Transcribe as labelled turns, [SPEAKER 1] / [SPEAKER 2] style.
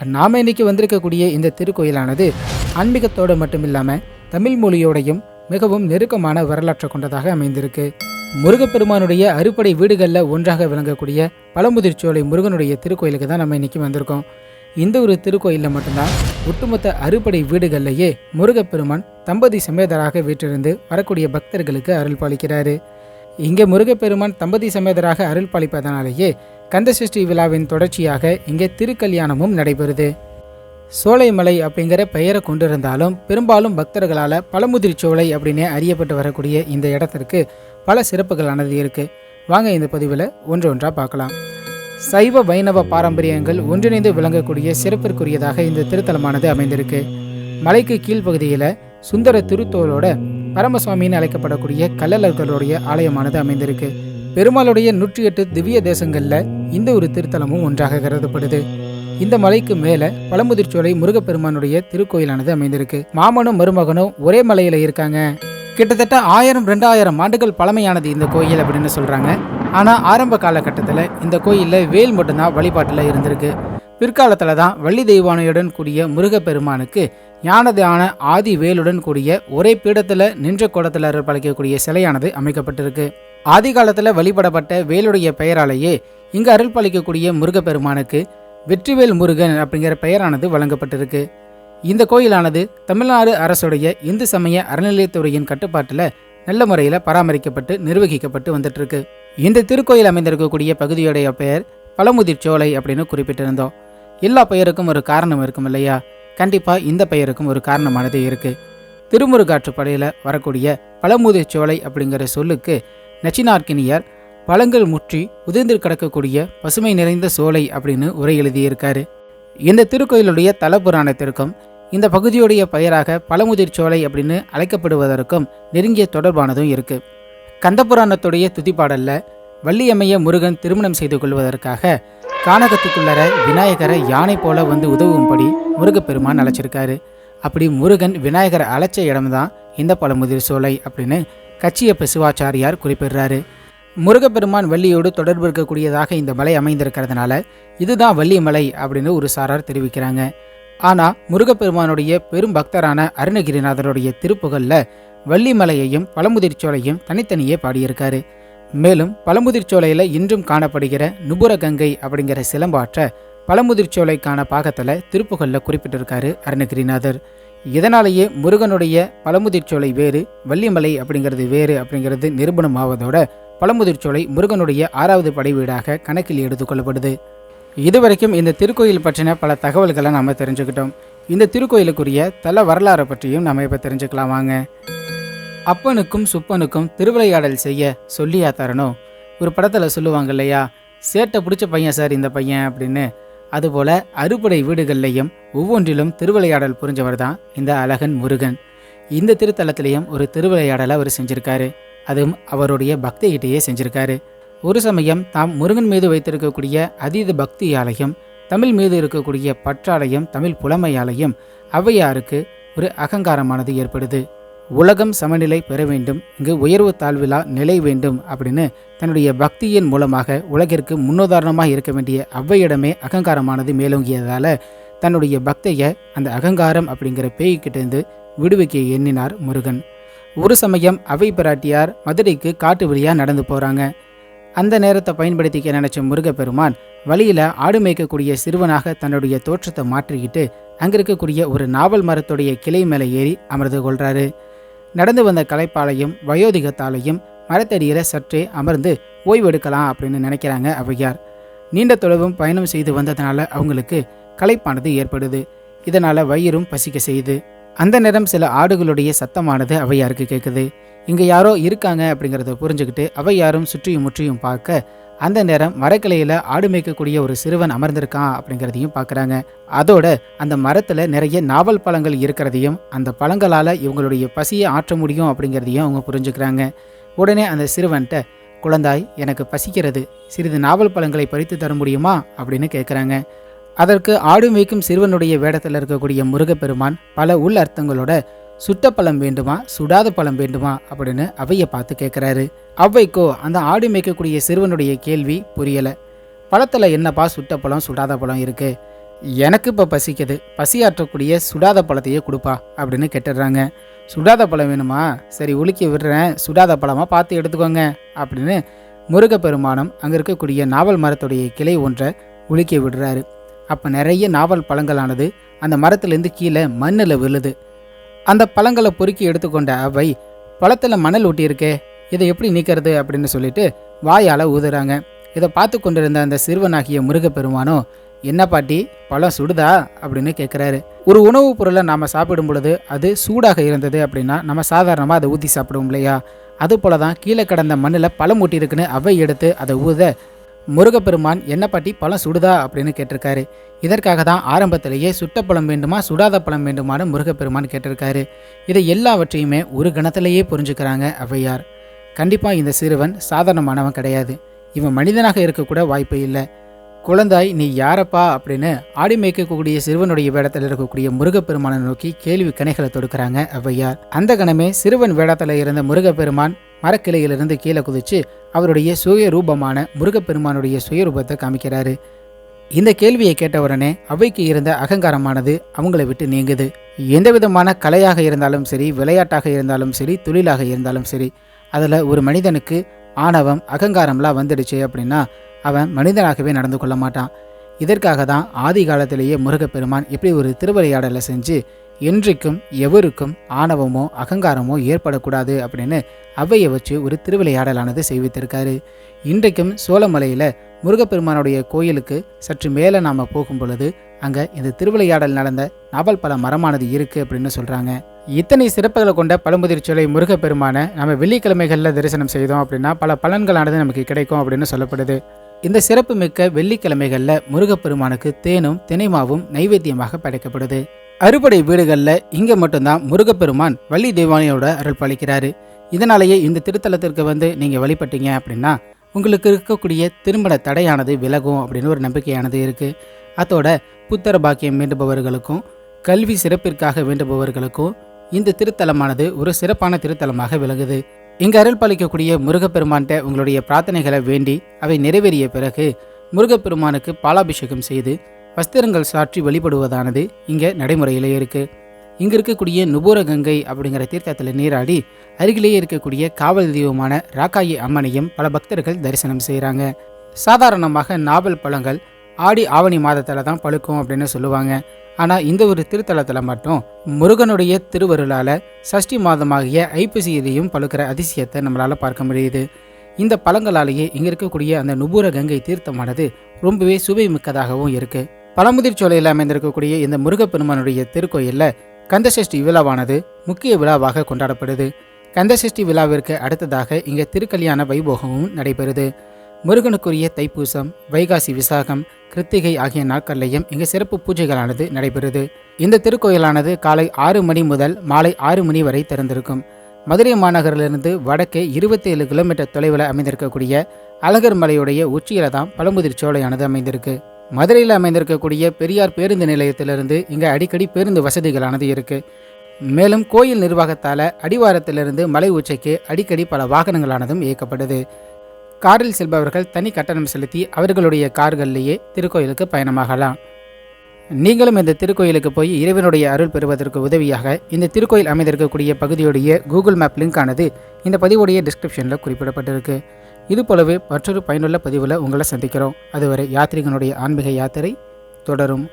[SPEAKER 1] நாம இன்னைக்கு வந்திருக்கக்கூடிய இந்த திருக்கோயிலானது ஆன்மீகத்தோடு மட்டும் இல்லாமல் தமிழ் மொழியோடையும் மிகவும் நெருக்கமான வரலாற்றை கொண்டதாக அமைந்திருக்கு. முருகப்பெருமானுடைய அறுபடை வீடுகளில் ஒன்றாக விளங்கக்கூடிய பழமுதிர்ச்சோலை முருகனுடைய திருக்கோயிலுக்கு தான் நம்ம இன்னைக்கு வந்திருக்கோம். இந்த ஒரு திருக்கோயிலில் மட்டும்தான் ஒட்டுமொத்த அறுபடை வீடுகள்லையே முருகப்பெருமான் தம்பதி சமேதராக வீற்றிருந்து வரக்கூடிய பக்தர்களுக்கு அருள் பாலிக்கிறாரு. இங்கே முருகப்பெருமான் தம்பதி சமேதராக அருள் பாலிப்பதனாலேயே கந்தசஷ்டி விழாவின் தொடர்ச்சியாக இங்கே திருக்கல்யாணமும் நடைபெறுது. சோலைமலை அப்படிங்கிற பெயரை கொண்டிருந்தாலும் பெரும்பாலும் பக்தர்களால் பழமுதிர் சோலை அப்படின்னு அறியப்பட்டு வரக்கூடிய இந்த இடத்திற்கு பல சிறப்புகளானது இருக்குது வாங்க இந்த பதிவில் ஒன்று ஒன்றாக பார்க்கலாம். சைவ வைணவ பாரம்பரியங்கள் ஒன்றிணைந்து விளங்கக்கூடிய சிறப்பிற்குரியதாக இந்த திருத்தலமானது அமைந்திருக்கு. மலைக்கு கீழ்ப்பகுதியில் சுந்தர திருத்தோலோட பரமசுவாமின்னு அழைக்கப்படக்கூடிய கள்ளலர்களுடைய ஆலயமானது அமைந்திருக்கு. பெருமாளுடைய நூற்றி எட்டு திவ்ய தேசங்களில் இந்த ஒரு திருத்தலமும் ஒன்றாக கருதப்படுது. இந்த மலைக்கு மேலே பழமுதிர்ச்சோலை முருகப்பெருமானுடைய திருக்கோயிலானது அமைந்திருக்கு. மாமனும் மருமகனும் ஒரே மலையில் இருக்காங்க. கிட்டத்தட்ட ஆயிரம் ரெண்டாயிரம் ஆண்டுகள் பழமையானது இந்த கோயில் அப்படின்னு சொல்கிறாங்க ஆனால் ஆரம்ப காலகட்டத்தில் இந்த கோயிலில் வேல் மட்டும்தான் வழிபாட்டில் இருந்திருக்கு. பிற்காலத்தில் தான் வள்ளி தெய்வானையுடன் கூடிய முருகப்பெருமானுக்கு ஞானதான ஆதி வேலுடன் கூடிய ஒரே பீடத்தில் நின்ற கோடத்தில் பழக்கக்கூடிய சிலையானது அமைக்கப்பட்டிருக்கு. ஆதி காலத்தில் வழிபடப்பட்ட வேலுடைய பெயராலேயே இங்கு அருள் பாலிக்கக்கூடிய முருகப்பெருமானுக்கு வெற்றிவேல் முருகன் அப்படிங்கிற பெயரானது வழங்கப்பட்டிருக்கு. இந்த கோயிலானது தமிழ்நாடு அரசுடைய இந்து சமய அறநிலையத்துறையின் கட்டுப்பாட்டில் நல்ல முறையில் பராமரிக்கப்பட்டு நிர்வகிக்கப்பட்டு வந்துட்டு இருக்கு இந்த திருக்கோயில் அமைந்திருக்கக்கூடிய பகுதியுடைய பெயர் பழமுதிர் சோலை அப்படின்னு குறிப்பிட்டிருந்தோம். எல்லா பெயருக்கும் ஒரு காரணம் இருக்கும் இல்லையா? கண்டிப்பாக இந்த பெயருக்கும் ஒரு காரணமானது இருக்கு. திருமுருகாற்றுப்படையில் வரக்கூடிய பழமுதிர் சோலை அப்படிங்கிற சொல்லுக்கு நச்சினார்க்கினியர் பழங்கள் முற்றி உதிர்ந்து கிடக்கக்கூடிய பசுமை நிறைந்த சோலை அப்படின்னு உரை எழுதியிருக்காரு. இந்த திருக்கோயிலுடைய தலபுராணத்திற்கும் இந்த பகுதியுடைய பெயராக பழமுதிர் சோலை அப்படின்னு அழைக்கப்படுவதற்கும் நெருங்கிய தொடர்பானதும் இருக்கு. கந்தபுராணத்துடைய துதிப்பாடல்ல வள்ளியம்மைய முருகன் திருமணம் செய்து கொள்வதற்காக கானகத்துக்குள்ளர விநாயகரை யானை போல வந்து உதவும்படி முருகப்பெருமான் அழைச்சிருக்காரு. அப்படி முருகன் விநாயகரை அழைச்ச இடம்தான் இந்த பழமுதிர் சோலை அப்படின்னு கச்சியப்ப சிவாச்சாரியார் குறிப்பிடுறாரு. முருகப்பெருமான் வள்ளியோடு தொடர்பு இருக்கக்கூடியதாக இந்த மலை அமைந்திருக்கிறதுனால இதுதான் வள்ளி மலை அப்படின்னு ஒரு சாரார் தெரிவிக்கிறாங்க. ஆனால் முருகப்பெருமானுடைய பெரும் பக்தரான அருணகிரிநாதருடைய திருப்புகள்ல வள்ளிமலையையும் பழமுதிர்ச்சோலையும் தனித்தனியே பாடியிருக்காரு. மேலும் பழமுதிர்ச்சோலையில் இன்றும் காணப்படுகிற நுபுரகங்கை அப்படிங்கிற சிலம்பாற்ற பழமுதிர்ச்சோலைக்கான பாகத்தில் திருப்புகள்ல குறிப்பிட்டிருக்காரு அருணகிரிநாதர். இதனாலேயே முருகனுடைய பழமுதிர்ச்சோலை வேறு வள்ளிமலை அப்படிங்கிறது வேறு அப்படிங்கிறது நிரூபணம் ஆவதோட பழமுதிர்ச்சோலை முருகனுடைய ஆறாவது படை வீடாக கணக்கில் எடுத்துக்கொள்ளப்படுது இதுவரைக்கும் இந்த திருக்கோயில் பற்றின பல தகவல்களை நாம் தெரிஞ்சுக்கிட்டோம். இந்த திருக்கோயிலுக்குரிய தல வரலாறை பற்றியும் நம்ம இப்போ தெரிஞ்சுக்கலாம் வாங்க. அப்பனுக்கும் சுப்பனுக்கும் திருவிளையாடல் செய்ய சொல்லியா தரணும் ஒரு படத்தில் சொல்லுவாங்க இல்லையா? சேட்டை பிடிச்ச பையன் சார் இந்த பையன் அப்படின்னு அதுபோல அறுபடை வீடுகள்லையும் ஒவ்வொன்றிலும் திருவிளையாடல் புரிஞ்சவர் தான் இந்த அழகன் முருகன். இந்த திருத்தலத்திலையும் ஒரு திருவிளையாடலை அவர் செஞ்சிருக்காரு. அதுவும் அவருடைய பக்திகிட்டேயே செஞ்சிருக்காரு. ஒரு சமயம் தாம் முருகன் மீது வைத்திருக்கக்கூடிய அதீத பக்தியாலையும் தமிழ் மீது இருக்கக்கூடிய பற்றாலையும் தமிழ் புலமையாலையும் ஔவையாருக்கு ஒரு அகங்காரமானது ஏற்படுது. உலகம் சமநிலை பெற வேண்டும் இங்கு உயர்வு தாழ்விலா நிலை வேண்டும் அப்படின்னு தன்னுடைய பக்தியின் மூலமாக உலகிற்கு முன்னுதாரணமாக இருக்க வேண்டிய அவ்வையிடமே அகங்காரமானது மேலோங்கியதால தன்னுடைய பக்தியை அந்த அகங்காரம் அப்படிங்கிற பேய்கிட்டேருந்து விடுவிக்க எண்ணினார் முருகன். ஒரு சமயம் அவை பிராட்டியார் மதுரைக்கு காட்டு வழியாக நடந்து போகிறாங்க அந்த நேரத்தை பயன்படுத்திக்க நினைச்ச முருகப்பெருமான் வழியில் ஆடு மேய்க்கக்கூடிய சிறுவனாக தன்னுடைய தோற்றத்தை மாற்றிக்கிட்டு அங்கே இருக்கக்கூடிய ஒரு நாவல் மரத்துடைய கிளை மேலே ஏறி அமர்ந்து கொள்றாரு. நடந்து வந்த கலைப்பாலையும் வயோதிகத்தாலையும் மரத்தடியில் சற்றே அமர்ந்து ஓய்வெடுக்கலாம் அப்படின்னு நினைக்கிறாங்க ஔவையார். நீண்ட தொலைவும் பயணம் செய்து வந்ததுனால அவங்களுக்கு களைப்பானது ஏற்படுது. இதனால வயிறும் பசிக்க செய்யுது. அந்த நேரம் சில ஆடுகளுடைய சத்தமானது அவையாருக்கு கேட்குது இங்கே யாரோ இருக்காங்க அப்படிங்கிறத புரிஞ்சுக்கிட்டு அவையாரும் சுற்றியும் முற்றியும் பார்க்க அந்த நேரம் மரக்கிளையில் ஆடு மேய்க்கக்கூடிய ஒரு சிறுவன் அமர்ந்திருக்கான் அப்படிங்கிறதையும் பார்க்குறாங்க. அதோட அந்த மரத்தில் நிறைய நாவல் பழங்கள் இருக்கிறதையும் அந்த பழங்களால் இவங்களுடைய பசியை ஆற்ற முடியும் அப்படிங்கிறதையும் அவங்க புரிஞ்சுக்கிறாங்க. உடனே அந்த சிறுவன்கிட்ட குழந்தாய் எனக்கு பசிக்கிறது. சிறிது நாவல் பழங்களை பறித்து தர முடியுமா? அப்படின்னு கேட்குறாங்க அதற்கு ஆடு மேய்க்கும் சிறுவனுடைய வேடத்தில் இருக்கக்கூடிய முருகப்பெருமான் பல உள் அர்த்தங்களோட சுட்ட பழம் வேண்டுமா சுடாத பழம் வேண்டுமா அப்படின்னு அவையை பார்த்து கேட்குறாரு. அவ்வைக்கோ அந்த ஆடு மேய்க்கக்கூடிய சிறுவனுடைய கேள்வி புரியலை. பழத்தில் என்னப்பா சுட்ட பழம் சுடாத பழம் இருக்கு? எனக்கு இப்போ பசிக்குது. பசியாற்றக்கூடிய சுடாத பழத்தையே கொடுப்பா அப்படின்னு கேட்டுடுறாங்க சுடாத பழம் வேணுமா? சரி உலுக்கி விடுறேன். சுடாத பழமாக பார்த்து எடுத்துக்கோங்க அப்படின்னு முருகப்பெருமானம் அங்கே இருக்கக்கூடிய நாவல் மரத்துடைய கிளை ஒன்றை உலுக்கி விடுறாரு. அப்போ நிறைய நாவல் பழங்களானது அந்த மரத்துலேருந்து கீழே மண்ணில் விழுது. அந்த பழங்களை பொறுக்கி எடுத்துக்கொண்ட அவை பழத்தில் மணல் ஒட்டியிருக்கே இதை எப்படி நீக்கிறது? அப்படின்னு சொல்லிட்டு வாயால் ஊதுறாங்க. இதை பார்த்து கொண்டிருந்த அந்த சிறுவனாகிய முருகப்பெருமானோ என்ன பாட்டி பழம் சுடுதா? அப்படின்னு கேட்குறாரு ஒரு உணவுப் பொருளை நாம் சாப்பிடும் பொழுது அது சூடாக இருந்தது அப்படின்னா நம்ம சாதாரணமாக அதை ஊற்றி சாப்பிடுவோம் இல்லையா? அது போல தான் கீழே கிடந்த மண்ணில் பழம் ஊட்டி இருக்குன்னு அவை எடுத்து அதை ஊத முருகப்பெருமான் என்ன பாட்டி பழம் சுடுதா? அப்படின்னு கேட்டிருக்காரு. இதற்காக தான் ஆரம்பத்திலேயே சுட்ட பழம் வேண்டுமா சுடாத பழம் வேண்டுமான்னு முருகப்பெருமான் கேட்டிருக்காரு. இதை எல்லாவற்றையுமே ஒரு கணத்திலேயே புரிஞ்சுக்கிறாங்க ஔவையார். கண்டிப்பாக இந்த சிறுவன் சாதாரணமானவன் கிடையாது. இவன் மனிதனாக இருக்கக்கூட வாய்ப்பு இல்லை. குழந்தாய் நீ யாரப்பா? அப்படின்னு ஆடி மேய்க்கக்கூடிய சிறுவனுடைய வேடத்தில் இருக்கக்கூடிய முருகப்பெருமானை நோக்கி கேள்வி கணைகளை தொடுக்கிறாங்க ஔவையார். அந்த கணமே சிறுவன் வேடத்தில் இருந்த முருகப்பெருமான் மரக்கிளையிலிருந்து கீழே குதிச்சு அவருடைய சுய ரூபமான முருகப்பெருமானுடைய சுயரூபத்தை காமிக்கிறாரு. இந்த கேள்வியை கேட்ட உடனே அவைக்கு இருந்த அகங்காரமானது அவங்கள விட்டு நீங்குது. எந்த விதமான கலையாக இருந்தாலும் சரி விளையாட்டாக இருந்தாலும் சரி தொழிலாக இருந்தாலும் சரி அதில் ஒரு மனிதனுக்கு ஆணவம் அகங்காரம்லாம் வந்துடுச்சு அப்படின்னா அவன் மனிதனாகவே நடந்து கொள்ள மாட்டான். இதற்காக தான் ஆதி காலத்திலேயே முருகப்பெருமான் இப்படி ஒரு திருவிளையாடலை செஞ்சு என்றைக்கும் எவருக்கும் ஆணவமோ அகங்காரமோ ஏற்படக்கூடாது அப்படின்னு அவையை வச்சு ஒரு திருவிளையாடலானது செய்வித்திருக்காரு. இன்றைக்கும் சோழமலையில் முருகப்பெருமானுடைய கோயிலுக்கு சற்று மேலே நாம் போகும் பொழுது அங்கே இந்த திருவிளையாடல் நடந்த நாவல் பல மரமானது இருக்குது அப்படின்னு சொல்கிறாங்க இத்தனை சிறப்புகளை கொண்ட பழமுதிர்ச்சோலை முருகப்பெருமானை நம்ம வெள்ளிக்கிழமைகளில் தரிசனம் செய்தோம் அப்படின்னா பல பலன்களானது நமக்கு கிடைக்கும் அப்படின்னு சொல்லப்படுது. இந்த சிறப்பு மிக்க வெள்ளிக்கிழமைகளில் முருகப்பெருமானுக்கு தேனும் தினைமாவும் நைவேத்தியமாக படைக்கப்படுது. அறுபடை வீடுகளில் இங்கே மட்டும்தான் முருகப்பெருமான் வள்ளி தெய்வானியோட அருள் பாலிக்கிறாரு. இதனாலேயே இந்த திருத்தலத்திற்கு வந்து நீங்கள் வழிபட்டீங்க அப்படின்னா உங்களுக்கு இருக்கக்கூடிய திருமண தடையானது விலகும் அப்படின்னு ஒரு நம்பிக்கையானது இருக்குது அதோட புத்தர பாக்கியம் வேண்டுபவர்களுக்கும் கல்வி சிறப்பிற்காக வேண்டுபவர்களுக்கும் இந்த திருத்தலமானது ஒரு சிறப்பான திருத்தலமாக விளங்குது. இங்கு அருள் பாலிக்கக்கூடிய முருகப்பெருமான்கிட்ட உங்களுடைய பிரார்த்தனைகளை வேண்டி அவை நிறைவேறிய பிறகு முருகப்பெருமானுக்கு பாலாபிஷேகம் செய்து வஸ்திரங்கள் சாற்றி வழிபடுவதானது இங்கே நடைமுறையிலே இருக்கு. இங்கே இருக்கக்கூடிய நுபூர கங்கை அப்படிங்கிற தீர்த்தத்தில் நீராடி அருகிலேயே இருக்கக்கூடிய காவல் தெய்வமான ராக்காயி அம்மனையும் பல பக்தர்கள் தரிசனம் செய்கிறாங்க சாதாரணமாக நாவல் பழங்கள் ஆடி ஆவணி மாதத்தில் தான் பழுக்கும் அப்படின்னு சொல்லுவாங்க. ஆனால் இந்த ஒரு திருத்தலத்தில் மட்டும் முருகனுடைய திருவருளால் சஷ்டி மாதமாகிய ஐப்பசியிலையும் பழுக்கிற அதிசயத்தை நம்மளால் பார்க்க முடியுது. இந்த பழங்களாலேயே இங்கே இருக்கக்கூடிய அந்த நுபூர கங்கை தீர்த்தமானது ரொம்பவே சுவை மிக்கதாகவும் இருக்குது பழமுதிர் சோலையில் அமைந்திருக்கக்கூடிய இந்த முருகப்பெருமானுடைய திருக்கோயிலில் கந்தசஷ்டி விழாவானது முக்கிய விழாவாக கொண்டாடப்படுது. கந்தசஷ்டி விழாவிற்கு அடுத்ததாக இங்கே திருக்கல்யாண வைபோகமும் நடைபெறுது. முருகனுக்குரிய தைப்பூசம் வைகாசி விசாகம் கிருத்திகை ஆகிய நாட்கள்லையும் இங்கு சிறப்பு பூஜைகளானது நடைபெறுது. இந்த திருக்கோயிலானது காலை ஆறு மணி முதல் மாலை ஆறு மணி வரை திறந்திருக்கும். மதுரை மாநகரிலிருந்து வடக்கே இருபத்தி ஏழு கிலோமீட்டர் தொலைவில் அமைந்திருக்கக்கூடிய அழகர் மலையுடைய உச்சியில தான் பழமுதிர் சோலையானது அமைந்திருக்கு. மதுரையில் அமைந்திருக்கக்கூடிய பெரியார் பேருந்து நிலையத்திலிருந்து இங்கே அடிக்கடி பேருந்து வசதிகளானது இருக்குது மேலும் கோயில் நிர்வாகத்தால் அடிவாரத்திலிருந்து மலை உச்சிக்கு அடிக்கடி பல வாகனங்களானதும் இயக்கப்படுது. காரில் செல்பவர்கள் தனி கட்டணம் செலுத்தி அவர்களுடைய கார்கள்லேயே திருக்கோயிலுக்கு பயணமாகலாம். நீங்களும் இந்த திருக்கோயிலுக்கு போய் இறைவனுடைய அருள் பெறுவதற்கு உதவியாக இந்த திருக்கோயில் அமைந்திருக்கக்கூடிய பகுதியுடைய கூகுள் மேப் லிங்க் ஆனது இந்த பதிவுடைய டிஸ்கிரிப்ஷனில் குறிப்பிடப்பட்டிருக்கு. இது போலவே மற்றொரு பயனுள்ள பதிவில் உங்களை சந்திக்கிறோம். அதுவரை யாத்ரிகனுடைய ஆன்மீக யாத்திரை தொடரும்.